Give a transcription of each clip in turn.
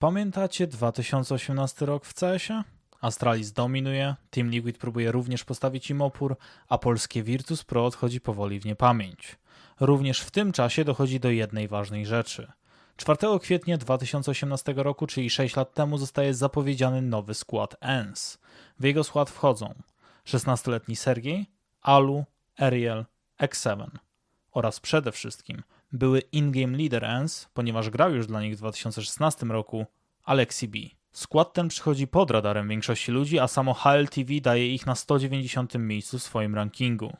Pamiętacie 2018 rok w CS-ie? Astralis dominuje, Team Liquid próbuje również postawić im opór, a polskie Virtus Pro odchodzi powoli w niepamięć. Również w tym czasie dochodzi do jednej ważnej rzeczy. 4 kwietnia 2018 roku, czyli 6 lat temu, zostaje zapowiedziany nowy skład ENS. W jego skład wchodzą 16-letni Sergiej, Alu, Ariel, X7 oraz przede wszystkim były in-game leader ENS, ponieważ grał już dla nich w 2016 roku, Alexi B. Skład ten przychodzi pod radarem większości ludzi, a samo HLTV daje ich na 190 miejscu w swoim rankingu.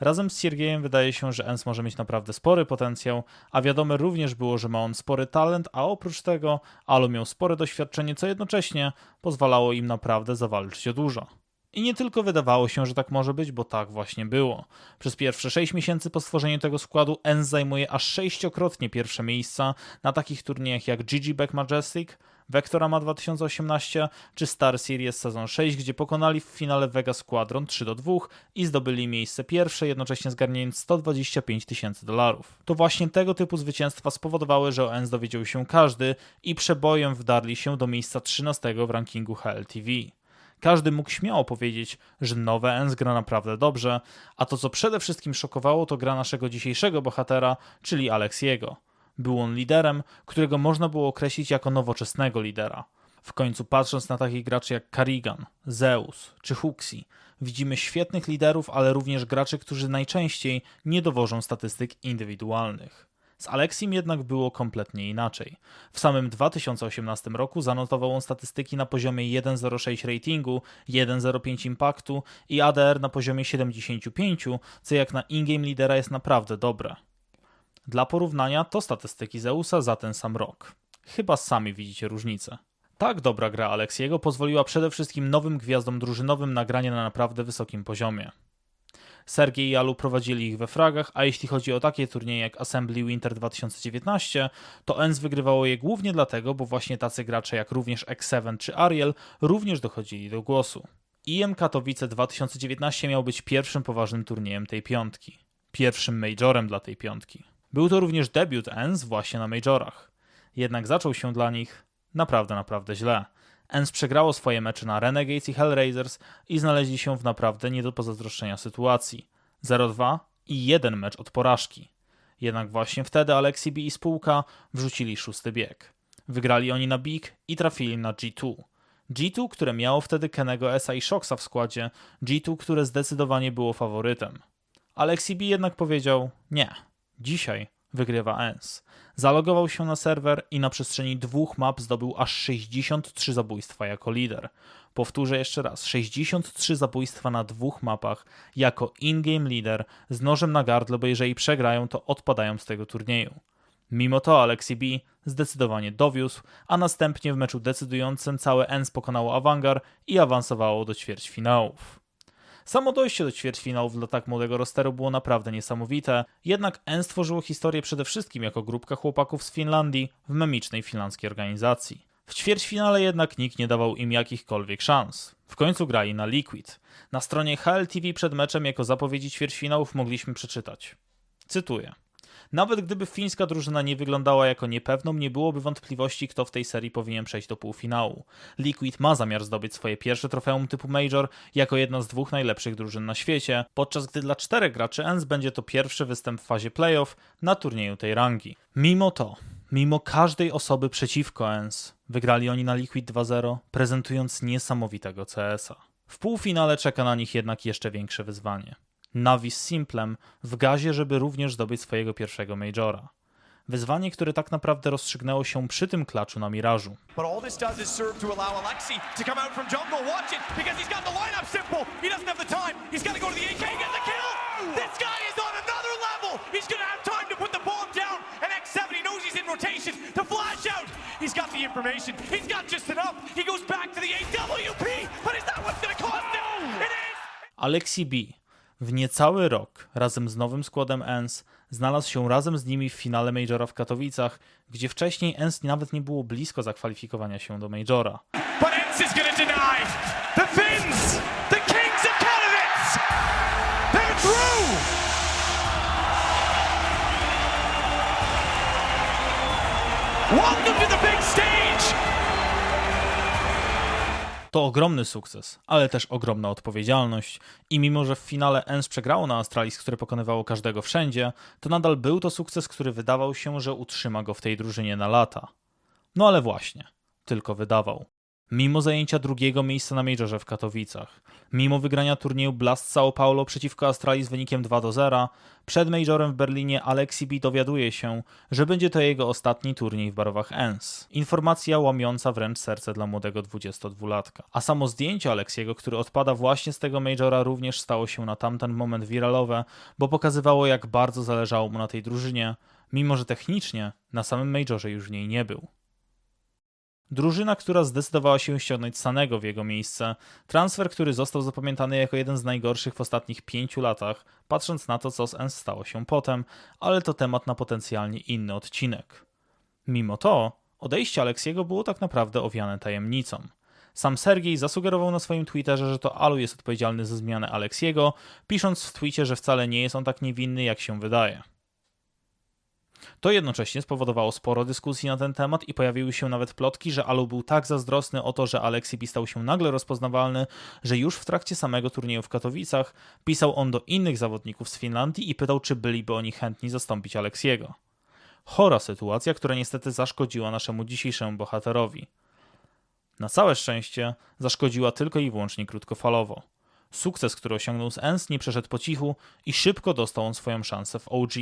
Razem z Siergiejem wydaje się, że ENS może mieć naprawdę spory potencjał, a wiadome również było, że ma on spory talent, a oprócz tego Alu miał spore doświadczenie, co jednocześnie pozwalało im naprawdę zawalczyć o dużo. I nie tylko wydawało się, że tak może być, bo tak właśnie było. Przez pierwsze 6 miesięcy po stworzeniu tego składu ENS zajmuje aż sześciokrotnie pierwsze miejsca na takich turniejach jak GG Back Majestic, Vectorama 2018 czy Star Series Sezon 6, gdzie pokonali w finale Vega Squadron 3 do 2 i zdobyli miejsce pierwsze, jednocześnie zgarniając 125 tysięcy dolarów. To właśnie tego typu zwycięstwa spowodowały, że o ENS dowiedział się każdy i przebojem wdarli się do miejsca 13 w rankingu HLTV. Każdy mógł śmiało powiedzieć, że nowe ENS gra naprawdę dobrze, a to co przede wszystkim szokowało to gra naszego dzisiejszego bohatera, czyli Alexiego. Był on liderem, którego można było określić jako nowoczesnego lidera. W końcu patrząc na takich graczy jak Karigan, Zeus czy Huxi, widzimy świetnych liderów, ale również graczy, którzy najczęściej nie dowożą statystyk indywidualnych. Z Alexim jednak było kompletnie inaczej. W samym 2018 roku zanotował on statystyki na poziomie 1.06 ratingu, 1.05 impaktu i ADR na poziomie 75, co jak na in-game lidera jest naprawdę dobre. Dla porównania to statystyki Zeusa za ten sam rok. Chyba sami widzicie różnicę. Tak dobra gra Alexiego pozwoliła przede wszystkim nowym gwiazdom drużynowym nagranie na naprawdę wysokim poziomie. Sergiej i Alu prowadzili ich we fragach, a jeśli chodzi o takie turnieje jak Assembly Winter 2019, to ENS wygrywało je głównie dlatego, bo właśnie tacy gracze jak również X7 czy Ariel również dochodzili do głosu. IM Katowice 2019 miał być pierwszym poważnym turniejem tej piątki. Pierwszym majorem dla tej piątki. Był to również debiut ENS właśnie na majorach. Jednak zaczął się dla nich naprawdę, naprawdę źle. ENS przegrało swoje mecze na Renegades i Hellraisers i znaleźli się w naprawdę nie do pozazdroszczenia sytuacji. 0-2 i jeden mecz od porażki. Jednak właśnie wtedy Alexi B i spółka wrzucili szósty bieg. Wygrali oni na Big i trafili na G2. G2, które miało wtedy Kenego Esa i Shoxa w składzie, G2, które zdecydowanie było faworytem. Alexi B jednak powiedział nie, dzisiaj wygrywa ENS. Zalogował się na serwer i na przestrzeni dwóch map zdobył aż 63 zabójstwa jako lider. Powtórzę jeszcze raz, 63 zabójstwa na dwóch mapach jako in-game lider z nożem na gardle, bo jeżeli przegrają, to odpadają z tego turnieju. Mimo to Alexi B zdecydowanie dowiózł, a następnie w meczu decydującym całe ENS pokonało Awangar i awansowało do ćwierćfinałów. Samo dojście do ćwierćfinałów dla tak młodego rosteru było naprawdę niesamowite, jednak EN stworzyło historię przede wszystkim jako grupka chłopaków z Finlandii w memicznej finlandzkiej organizacji. W ćwierćfinale jednak nikt nie dawał im jakichkolwiek szans. W końcu grali na Liquid. Na stronie HLTV przed meczem jako zapowiedzi ćwierćfinałów mogliśmy przeczytać. Cytuję. Nawet gdyby fińska drużyna nie wyglądała jako niepewną, nie byłoby wątpliwości, kto w tej serii powinien przejść do półfinału. Liquid ma zamiar zdobyć swoje pierwsze trofeum typu Major jako jedna z dwóch najlepszych drużyn na świecie, podczas gdy dla czterech graczy ENS będzie to pierwszy występ w fazie playoff na turnieju tej rangi. Mimo to, mimo każdej osoby przeciwko ENS, wygrali oni na Liquid 2-0, prezentując niesamowitego CS-a. W półfinale czeka na nich jednak jeszcze większe wyzwanie. Navi z Simplem w gazie, żeby również zdobyć swojego pierwszego Majora. Wyzwanie, które tak naprawdę rozstrzygnęło się przy tym klaczu na Mirażu. He's got the lineup simple. He doesn't have the time. He's got to go to the AK, get the kill. This guy is on another level. He's going to have time to put the bomb down. And X7, he knows he's in rotation to flash out. He's got the information. He's got just enough. He goes back to the AWP, but is that what's going to cost him? It is. Alexi B w niecały rok razem z nowym składem ENS znalazł się razem z nimi w finale Majora w Katowicach, gdzie wcześniej ENS nawet nie było blisko zakwalifikowania się do Majora. But To ogromny sukces, ale też ogromna odpowiedzialność. I mimo, że w finale ENS przegrało na Astralis, które pokonywało każdego wszędzie, to nadal był to sukces, który wydawał się, że utrzyma go w tej drużynie na lata. No ale właśnie, tylko wydawał. Mimo zajęcia drugiego miejsca na Majorze w Katowicach, mimo wygrania turnieju Blast São Paulo przeciwko Australii z wynikiem 2 do 0, przed Majorem w Berlinie Alexi B dowiaduje się, że będzie to jego ostatni turniej w barwach ENS. Informacja łamiąca wręcz serce dla młodego 22-latka. A samo zdjęcie Aleksiego, który odpada właśnie z tego Majora również stało się na tamten moment wiralowe, bo pokazywało jak bardzo zależało mu na tej drużynie, mimo że technicznie na samym Majorze już w niej nie był. Drużyna, która zdecydowała się ściągnąć Sanego w jego miejsce. Transfer, który został zapamiętany jako jeden z najgorszych w ostatnich pięciu latach, patrząc na to, co z ENS stało się potem, ale to temat na potencjalnie inny odcinek. Mimo to, odejście Aleksiego było tak naprawdę owiane tajemnicą. Sam Sergiej zasugerował na swoim Twitterze, że to Alu jest odpowiedzialny za zmianę Aleksiego, pisząc w twicie, że wcale nie jest on tak niewinny, jak się wydaje. To jednocześnie spowodowało sporo dyskusji na ten temat i pojawiły się nawet plotki, że Alu był tak zazdrosny o to, że Aleksibi stał się nagle rozpoznawalny, że już w trakcie samego turnieju w Katowicach pisał on do innych zawodników z Finlandii i pytał, czy byliby oni chętni zastąpić Aleksiego. Chora sytuacja, która niestety zaszkodziła naszemu dzisiejszemu bohaterowi. Na całe szczęście zaszkodziła tylko i wyłącznie krótkofalowo. Sukces, który osiągnął z ENS nie przeszedł po cichu i szybko dostał on swoją szansę w OG.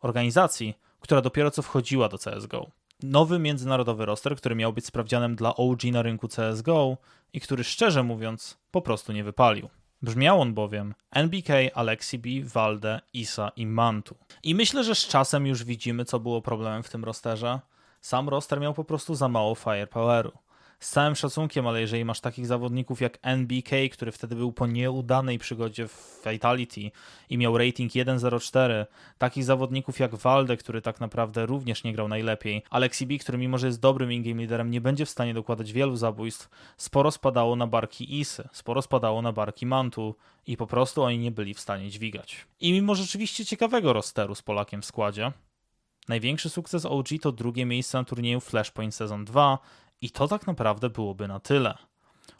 Organizacji, która dopiero co wchodziła do CSGO. Nowy międzynarodowy roster, który miał być sprawdzianem dla OG na rynku CSGO i który szczerze mówiąc po prostu nie wypalił. Brzmiał on bowiem NBK, Alexi B, Valde, Isa i Mantu. I myślę, że z czasem już widzimy, co było problemem w tym rosterze. Sam roster miał po prostu za mało firepoweru. Z całym szacunkiem, ale jeżeli masz takich zawodników jak NBK, który wtedy był po nieudanej przygodzie w Fatality i miał rating 1.04, takich zawodników jak Valde, który tak naprawdę również nie grał najlepiej, Alexi B, który mimo, że jest dobrym in-game liderem, nie będzie w stanie dokładać wielu zabójstw, sporo spadało na barki Isy, sporo spadało na barki Mantu i po prostu oni nie byli w stanie dźwigać. I mimo rzeczywiście ciekawego rosteru z Polakiem w składzie, Największy sukces OG to drugie miejsce na turnieju Flashpoint Sezon 2 i to tak naprawdę byłoby na tyle.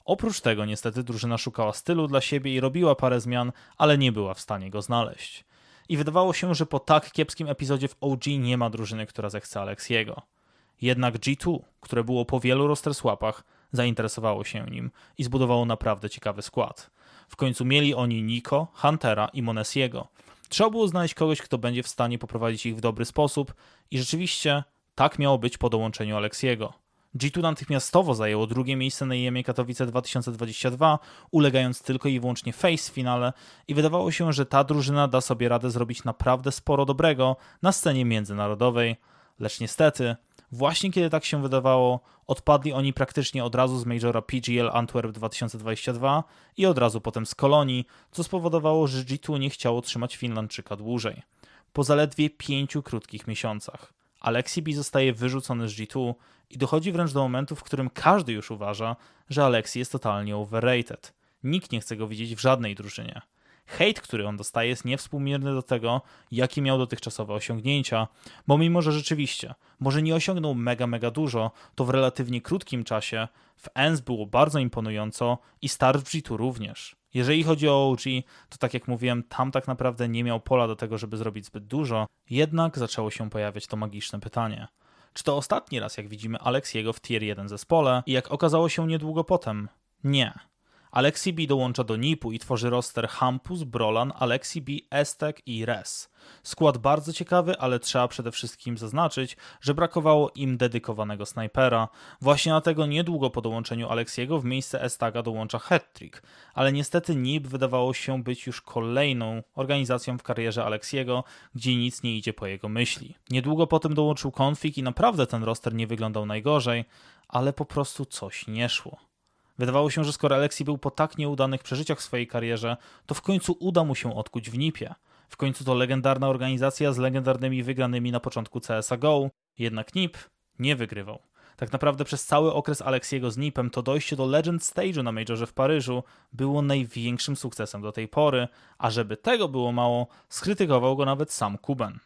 Oprócz tego niestety drużyna szukała stylu dla siebie i robiła parę zmian, ale nie była w stanie go znaleźć. I wydawało się, że po tak kiepskim epizodzie w OG nie ma drużyny, która zechce Aleksiego. Jednak G2, które było po wielu roster swapach, zainteresowało się nim i zbudowało naprawdę ciekawy skład. W końcu mieli oni Nico, Huntera i Monesiego. Trzeba było znaleźć kogoś, kto będzie w stanie poprowadzić ich w dobry sposób i rzeczywiście tak miało być po dołączeniu Aleksiego. G2 natychmiastowo zajęło drugie miejsce na IEM Katowice 2022, ulegając tylko i wyłącznie face w finale i wydawało się, że ta drużyna da sobie radę zrobić naprawdę sporo dobrego na scenie międzynarodowej, lecz niestety, właśnie kiedy tak się wydawało, odpadli oni praktycznie od razu z Majora PGL Antwerp 2022 i od razu potem z Kolonii, co spowodowało, że G2 nie chciało trzymać Finlandczyka dłużej. Po zaledwie pięciu krótkich miesiącach. Alexi zostaje wyrzucony z G2 i dochodzi wręcz do momentu, w którym każdy już uważa, że Alexi jest totalnie overrated. Nikt nie chce go widzieć w żadnej drużynie. Hejt, który on dostaje, jest niewspółmierny do tego, jakie miał dotychczasowe osiągnięcia, bo mimo, że rzeczywiście może nie osiągnął mega, mega dużo, to w relatywnie krótkim czasie w ENS było bardzo imponująco i w G2 również. Jeżeli chodzi o OG, to tak jak mówiłem, tam tak naprawdę nie miał pola do tego, żeby zrobić zbyt dużo, jednak zaczęło się pojawiać to magiczne pytanie. Czy to ostatni raz, jak widzimy Aleksiego w tier 1 zespole i jak okazało się niedługo potem? Nie. Alexi B dołącza do NIP-u i tworzy roster Hampus, Brolan, Alexi B, Estek i Res. Skład bardzo ciekawy, ale trzeba przede wszystkim zaznaczyć, że brakowało im dedykowanego snajpera. Właśnie dlatego niedługo po dołączeniu Aleksiego w miejsce Estaga dołącza Hattrick, ale niestety NIP wydawało się być już kolejną organizacją w karierze Aleksiego, gdzie nic nie idzie po jego myśli. Niedługo potem dołączył Config i naprawdę ten roster nie wyglądał najgorzej, ale po prostu coś nie szło. Wydawało się, że skoro Alexi był po tak nieudanych przeżyciach w swojej karierze, to w końcu uda mu się odkuć w NIP-ie. W końcu to legendarna organizacja z legendarnymi wygranymi na początku CSA GO, jednak NIP nie wygrywał. Tak naprawdę przez cały okres Aleksiego z NIP-em to dojście do Legend Stage'u na Majorze w Paryżu było największym sukcesem do tej pory, a żeby tego było mało, skrytykował go nawet sam Kuben.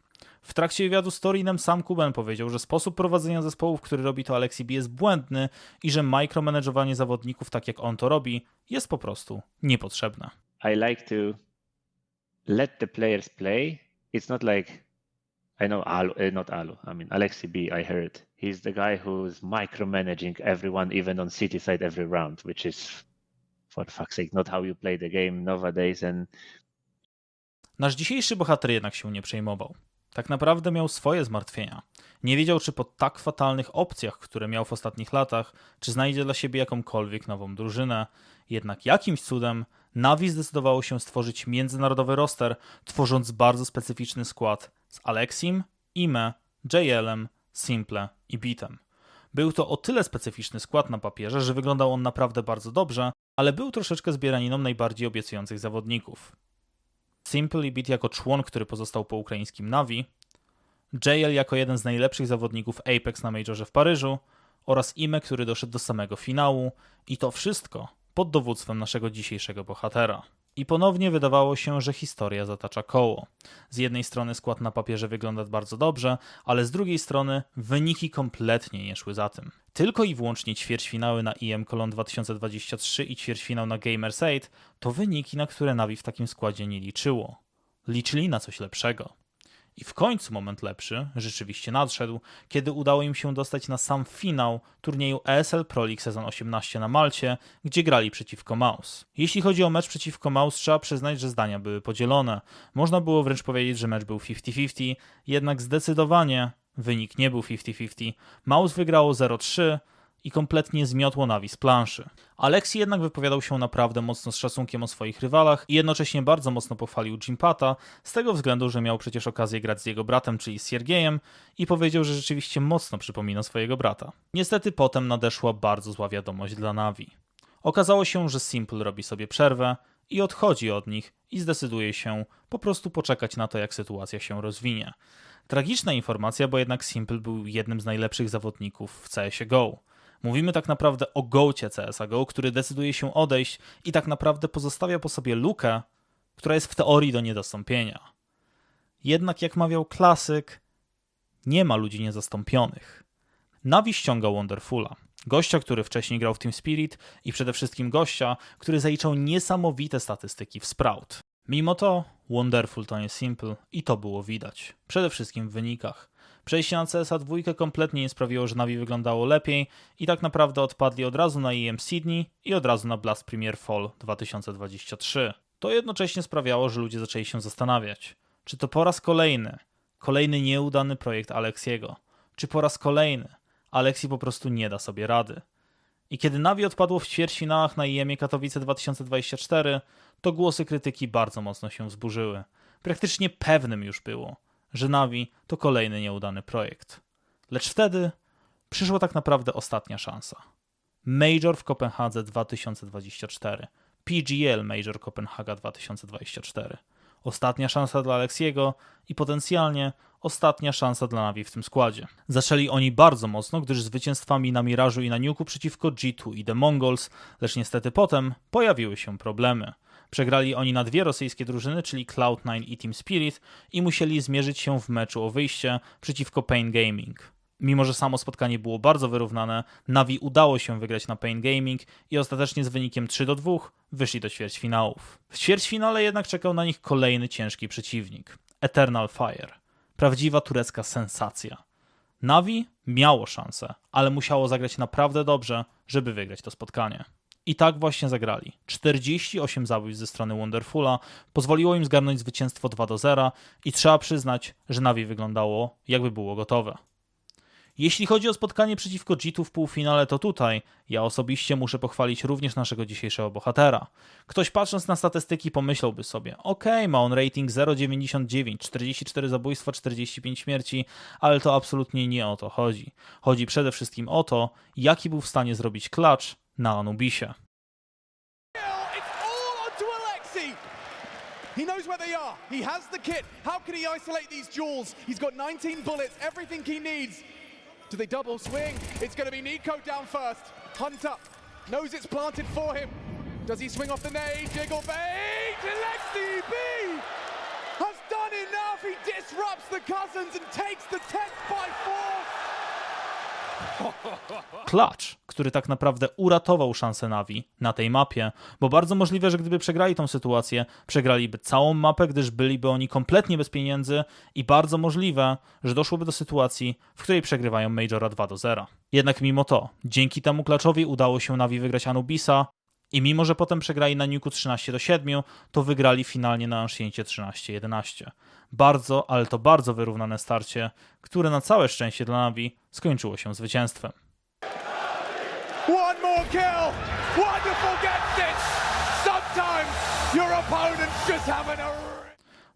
W trakcie wywiadu z Torinem sam Kuben powiedział, że sposób prowadzenia zespołów, który robi to Alexi B jest błędny i że micromanageowanie zawodników tak jak on to robi jest po prostu niepotrzebne. I like to let the players play. It's not like I know Alu, uh, not Alu. I mean Alexi B. I heard he's the guy who's micromanaging everyone, even on city side every round, which is for fuck's sake not how you play the game nowadays. And Nasz dzisiejszy bohater jednak się nie przejmował. Tak naprawdę miał swoje zmartwienia. Nie wiedział, czy po tak fatalnych opcjach, które miał w ostatnich latach, czy znajdzie dla siebie jakąkolwiek nową drużynę. Jednak jakimś cudem Navi zdecydowało się stworzyć międzynarodowy roster, tworząc bardzo specyficzny skład z Alexim, Ime, JL-em, Simple i Beatem. Był to o tyle specyficzny skład na papierze, że wyglądał on naprawdę bardzo dobrze, ale był troszeczkę zbieraniną najbardziej obiecujących zawodników. Simple Beat jako człon, który pozostał po ukraińskim Navi, JL jako jeden z najlepszych zawodników Apex na Majorze w Paryżu oraz Ime, który doszedł do samego finału i to wszystko pod dowództwem naszego dzisiejszego bohatera. I ponownie wydawało się, że historia zatacza koło. Z jednej strony skład na papierze wygląda bardzo dobrze, ale z drugiej strony wyniki kompletnie nie szły za tym. Tylko i wyłącznie ćwierćfinały na Cologne 2023 i ćwierćfinał na Gamers 8 to wyniki, na które Navi w takim składzie nie liczyło. Liczyli na coś lepszego. I w końcu moment lepszy rzeczywiście nadszedł, kiedy udało im się dostać na sam finał turnieju ESL Pro League sezon 18 na Malcie, gdzie grali przeciwko Maus. Jeśli chodzi o mecz przeciwko Maus, trzeba przyznać, że zdania były podzielone. Można było wręcz powiedzieć, że mecz był 50-50, jednak zdecydowanie wynik nie był 50-50. Maus wygrało 0-3 i kompletnie zmiotło Navi z planszy. Alexi jednak wypowiadał się naprawdę mocno z szacunkiem o swoich rywalach i jednocześnie bardzo mocno pochwalił Jimpata z tego względu, że miał przecież okazję grać z jego bratem, czyli z Siergiejem i powiedział, że rzeczywiście mocno przypomina swojego brata. Niestety potem nadeszła bardzo zła wiadomość dla Navi. Okazało się, że Simple robi sobie przerwę i odchodzi od nich i zdecyduje się po prostu poczekać na to, jak sytuacja się rozwinie. Tragiczna informacja, bo jednak Simple był jednym z najlepszych zawodników w CS-GO. Mówimy tak naprawdę o gołcie CSGO, który decyduje się odejść i tak naprawdę pozostawia po sobie lukę, która jest w teorii do niedostąpienia. Jednak jak mawiał klasyk, nie ma ludzi niezastąpionych. Navi ściąga Wonderfula, gościa, który wcześniej grał w Team Spirit i przede wszystkim gościa, który zaliczał niesamowite statystyki w Sprout. Mimo to Wonderful to nie Simple i to było widać, przede wszystkim w wynikach. Przejście na CSA 2 kompletnie nie sprawiło, że Navi wyglądało lepiej i tak naprawdę odpadli od razu na EM Sydney i od razu na Blast Premier Fall 2023. To jednocześnie sprawiało, że ludzie zaczęli się zastanawiać, czy to po raz kolejny, kolejny nieudany projekt Alexiego, czy po raz kolejny Alexi po prostu nie da sobie rady. I kiedy Navi odpadło w ćwierćfinałach na IEM Katowice 2024, to głosy krytyki bardzo mocno się wzburzyły. Praktycznie pewnym już było, że Navi to kolejny nieudany projekt. Lecz wtedy przyszła tak naprawdę ostatnia szansa. Major w Kopenhadze 2024. PGL Major Kopenhaga 2024. Ostatnia szansa dla Alexiego i potencjalnie ostatnia szansa dla Navi w tym składzie. Zaczęli oni bardzo mocno, gdyż zwycięstwami na Mirażu i na Nuku przeciwko G2 i The Mongols, lecz niestety potem pojawiły się problemy. Przegrali oni na dwie rosyjskie drużyny, czyli Cloud9 i Team Spirit i musieli zmierzyć się w meczu o wyjście przeciwko Pain Gaming. Mimo, że samo spotkanie było bardzo wyrównane, Navi udało się wygrać na Pain Gaming i ostatecznie z wynikiem 3 do 2 wyszli do ćwierćfinałów. W ćwierćfinale jednak czekał na nich kolejny ciężki przeciwnik Eternal Fire. Prawdziwa turecka sensacja. Navi miało szansę, ale musiało zagrać naprawdę dobrze, żeby wygrać to spotkanie. I tak właśnie zagrali. 48 zabójstw ze strony Wonderfula pozwoliło im zgarnąć zwycięstwo 2 do 0 i trzeba przyznać, że Navi wyglądało jakby było gotowe. Jeśli chodzi o spotkanie przeciwko G2 w półfinale, to tutaj ja osobiście muszę pochwalić również naszego dzisiejszego bohatera. Ktoś patrząc na statystyki pomyślałby sobie, okej, ma on rating 0,99, 44 zabójstwa, 45 śmierci, ale to absolutnie nie o to chodzi. Chodzi przede wszystkim o to, jaki był w stanie zrobić klacz na Alexi. He knows where they are. He has the kit. How can he isolate these jewels? He's got 19 bullets, everything he needs. Do they double swing? It's going to be Nico down first. Hunt up. Knows it's planted for him. Does he swing off the nade? Jiggle bait. Alexi B has done enough. He disrupts the Cousins and takes the 10th by force. Clutch, który tak naprawdę uratował szansę Navi na tej mapie, bo bardzo możliwe, że gdyby przegrali tą sytuację, przegraliby całą mapę, gdyż byliby oni kompletnie bez pieniędzy i bardzo możliwe, że doszłoby do sytuacji, w której przegrywają Majora 2 do 0. Jednak mimo to, dzięki temu Clutchowi udało się Navi wygrać Anubisa i mimo, że potem przegrali na Nuku 13 do 7, to wygrali finalnie na Anciencie 13-11. Bardzo, ale to bardzo wyrównane starcie, które na całe szczęście dla Navi skończyło się zwycięstwem. One more kill. Wonderful gets. Sometimes your.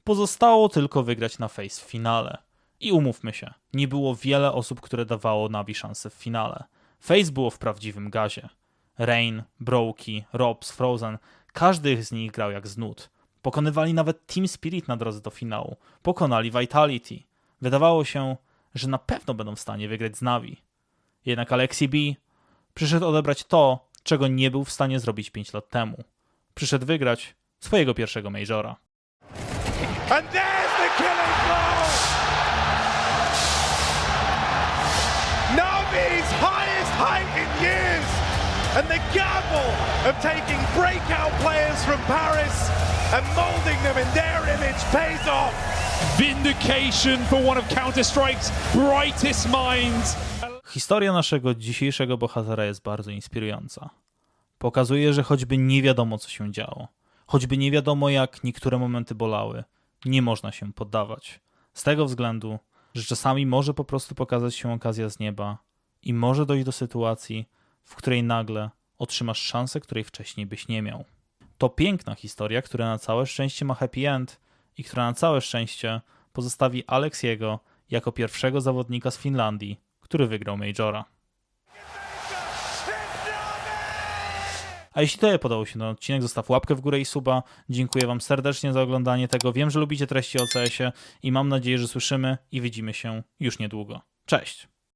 Pozostało tylko wygrać na face w finale. I umówmy się, nie było wiele osób, które dawało Navi szansę w finale. Face było w prawdziwym gazie. Rain, Brokey, Robs, Frozen, każdy z nich grał jak z nut. Pokonywali nawet Team Spirit na drodze do finału. Pokonali Vitality. Wydawało się, że na pewno będą w stanie wygrać z Navi. Jednak Alexi B przyszedł odebrać to, czego nie był w stanie zrobić 5 lat temu. Przyszedł wygrać swojego pierwszego Majora. Navi's highest height in years. And the gamble of taking breakout players from Paris and molding them in their image pays off. Vindication for one of Counter-Strike's brightest minds. Historia naszego dzisiejszego bohatera jest bardzo inspirująca. Pokazuje, że choćby nie wiadomo, co się działo, choćby nie wiadomo, jak niektóre momenty bolały, nie można się poddawać. Z tego względu, że czasami może po prostu pokazać się okazja z nieba i może dojść do sytuacji, w której nagle otrzymasz szansę, której wcześniej byś nie miał. To piękna historia, która na całe szczęście ma happy end i która na całe szczęście pozostawi Aleksiego jako pierwszego zawodnika z Finlandii, który wygrał Majora. A jeśli to podobał się ten odcinek, zostaw łapkę w górę i suba. Dziękuję Wam serdecznie za oglądanie tego. Wiem, że lubicie treści o CS-ie i mam nadzieję, że słyszymy i widzimy się już niedługo. Cześć!